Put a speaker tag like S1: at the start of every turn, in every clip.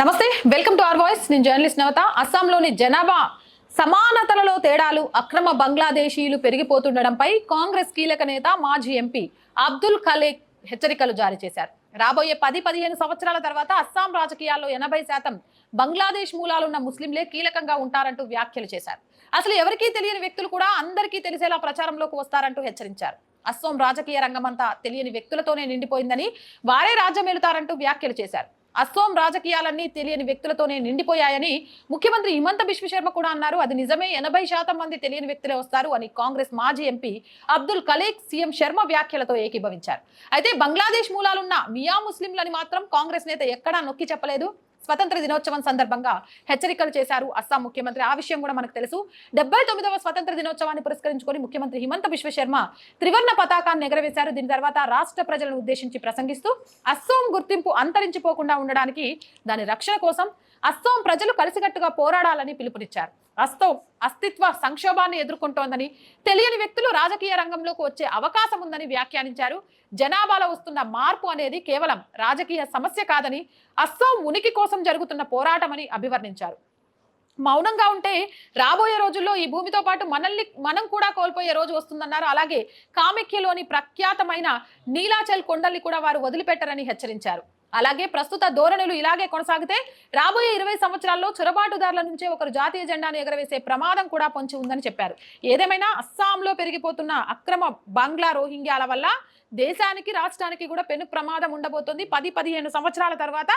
S1: నమస్తే welcome to our voice. నేను journalist Navata. అస్సాంలోని జనాభా సమానతలలో తేడాలు అక్రమ బంగ్లాదేశీయులు పెరిగిపోతుండడంపై కాంగ్రెస్ కీలక నేత మాజీ ఎంపీ అబ్దుల్ ఖలేక్ హెచ్చరికలు జారీ చేశారు. రాబోయే పది పదిహేను సంవత్సరాల తర్వాత అస్సాం రాజకీయాల్లో ఎనభై శాతం బంగ్లాదేశ్ మూలాలున్న ముస్లింలే కీలకంగా ఉంటారంటూ వ్యాఖ్యలు చేశారు. అసలు ఎవరికీ తెలియని వ్యక్తులు కూడా అందరికీ తెలిసేలా ప్రచారంలోకి వస్తారంటూ హెచ్చరించారు. అస్సాం రాజకీయ రంగమంతా తెలియని వ్యక్తులతోనే నిండిపోయిందని వారే రాజ్యమేలుతారంటూ వ్యాఖ్యలు చేశారు. అస్సోం రాజకీయాలన్నీ తెలియని వ్యక్తులతోనే నిండిపోయాయని ముఖ్యమంత్రి హిమంత బిశ్వ శర్మ కూడా అన్నారు. అది నిజమే ఎనభై శాతం మంది తెలియని వ్యక్తులే వస్తారు అని కాంగ్రెస్ మాజీ ఎంపీ అబ్దుల్ కలేక్ సీఎం శర్మ వ్యాఖ్యలతో ఏకీభవించారు. అయితే బంగ్లాదేశ్ మూలాలున్న మియా ముస్లింలని మాత్రం కాంగ్రెస్ నేత ఎక్కడా నొక్కి చెప్పలేదు. స్వతంత్ర దినోత్సవం సందర్భంగా హెచ్చరికలు చేశారు అస్సాం ముఖ్యమంత్రి. ఆ విషయం కూడా మనకు తెలుసు. డెబ్బై తొమ్మిదవ స్వతంత్ర దినోత్సవాన్ని పురస్కరించుకొని ముఖ్యమంత్రి హిమంత విశ్వశర్మ త్రివర్ణ పతాకాన్ని ఎగరవేశారు దీని తర్వాత రాష్ట్ర ప్రజలను ఉద్దేశించి ప్రసంగిస్తూ అస్సాం గుర్తింపు అంతరించిపోకుండా ఉండడానికి దాని రక్షణ కోసం అస్సోం ప్రజలు కలిసికట్టుగా పోరాడాలని పిలుపునిచ్చారు. అస్సోం అస్తిత్వ సంక్షోభాన్ని ఎదుర్కొంటోందని తెలియని వ్యక్తులు రాజకీయ రంగంలోకి వచ్చే అవకాశం ఉందని వ్యాఖ్యానించారు. జనాభాలో వస్తున్న మార్పు అనేది కేవలం రాజకీయ సమస్య కాదని అస్సోం ఉనికి కోసం జరుగుతున్న పోరాటమని అభివర్ణించారు. మౌనంగా ఉంటే రాబోయే రోజుల్లో ఈ భూమితో పాటు మనల్ని మనం కూడా కోల్పోయే రోజు వస్తుందన్నారు. అలాగే కామెఖ్యలోని ప్రఖ్యాతమైన నీలాచల్ కొండల్ని కూడా వారు వదిలిపెట్టరని హెచ్చరించారు. అలాగే ప్రస్తుత ధోరణులు ఇలాగే కొనసాగితే రాబోయే ఇరవై సంవత్సరాల్లో చొరబాటుదారుల నుంచే ఒకరు జాతీయ జెండాను ఎగరవేసే ప్రమాదం కూడా పొంచి ఉందని చెప్పారు. ఏదేమైనా అస్సాంలో పెరిగిపోతున్న అక్రమ బంగ్లా రోహింగ్యాల వల్ల దేశానికి రాష్ట్రానికి కూడా పెను ప్రమాదం ఉండబోతోంది. పది పదిహేను సంవత్సరాల తర్వాత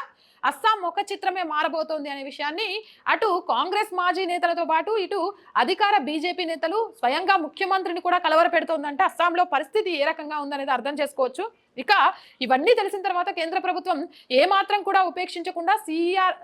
S1: అస్సాం ఒక చిత్రమే మారబోతోంది అనే విషయాన్ని అటు కాంగ్రెస్ మాజీ నేతలతో పాటు ఇటు అధికార బీజేపీ నేతలు స్వయంగా ముఖ్యమంత్రిని కూడా కలవర పెడుతోందంటే అస్సాంలో పరిస్థితి ఏ రకంగా ఉందనేది అర్థం చేసుకోవచ్చు. ఇక ఇవన్నీ తెలిసిన తర్వాత కేంద్ర ప్రభుత్వం ఏ మాత్రం కూడా ఉపేక్షించకుండా సిఆర్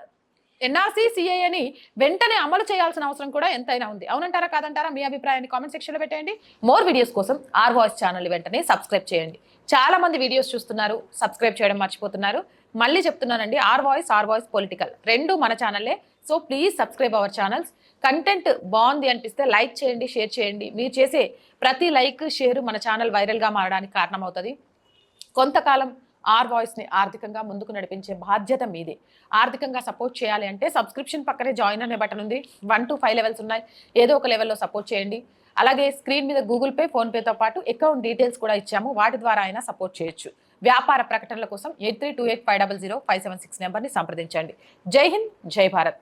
S1: ఎన్ఆర్సీ సిఏఏని వెంటనే అమలు చేయాల్సిన అవసరం కూడా ఎంతైనా ఉంది. అవునంటారా కాదంటారా? మీ అభిప్రాయాన్ని కామెంట్ సెక్షన్లో పెట్టండి మోర్ వీడియోస్ కోసం ఆర్ వాయిస్ ఛానల్ వెంటనే సబ్స్క్రైబ్ చేయండి. చాలా మంది వీడియోస్ చూస్తున్నారు సబ్స్క్రైబ్ చేయడం మర్చిపోతున్నారు. మళ్ళీ చెప్తున్నానండి our voice our voice political. రెండు మన ఛానల్లే. So please subscribe our channels. Content బాగుంది అనిపిస్తే లైక్ చేయండి షేర్ చేయండి. మీరు చేసే ప్రతి లైక్ షేర్ మన ఛానల్ వైరల్గా మారడానికి కారణమవుతుంది. కొంతకాలం ఆర్ వాయిస్ని ఆర్థికంగా ముందుకు నడిపించే బాధ్యత మీదే. ఆర్థికంగా సపోర్ట్ చేయాలి అంటే సబ్స్క్రిప్షన్ పక్కనే జాయిన్ అనే బటన్ ఉంది. వన్ టు ఫైవ్ లెవెల్స్ ఉన్నాయి. ఏదో ఒక లెవెల్లో సపోర్ట్ చేయండి. అలాగే స్క్రీన్ మీద గూగుల్ పే ఫోన్పేతో పాటు అకౌంట్ డీటెయిల్స్ కూడా ఇచ్చాము. వాటి ద్వారా అయినా సపోర్ట్ చేయొచ్చు. వ్యాపార ప్రకటనల కోసం eight three two eight five double zero five seven six నెంబర్ని సంప్రదించండి. జై హింద్ జై భారత్.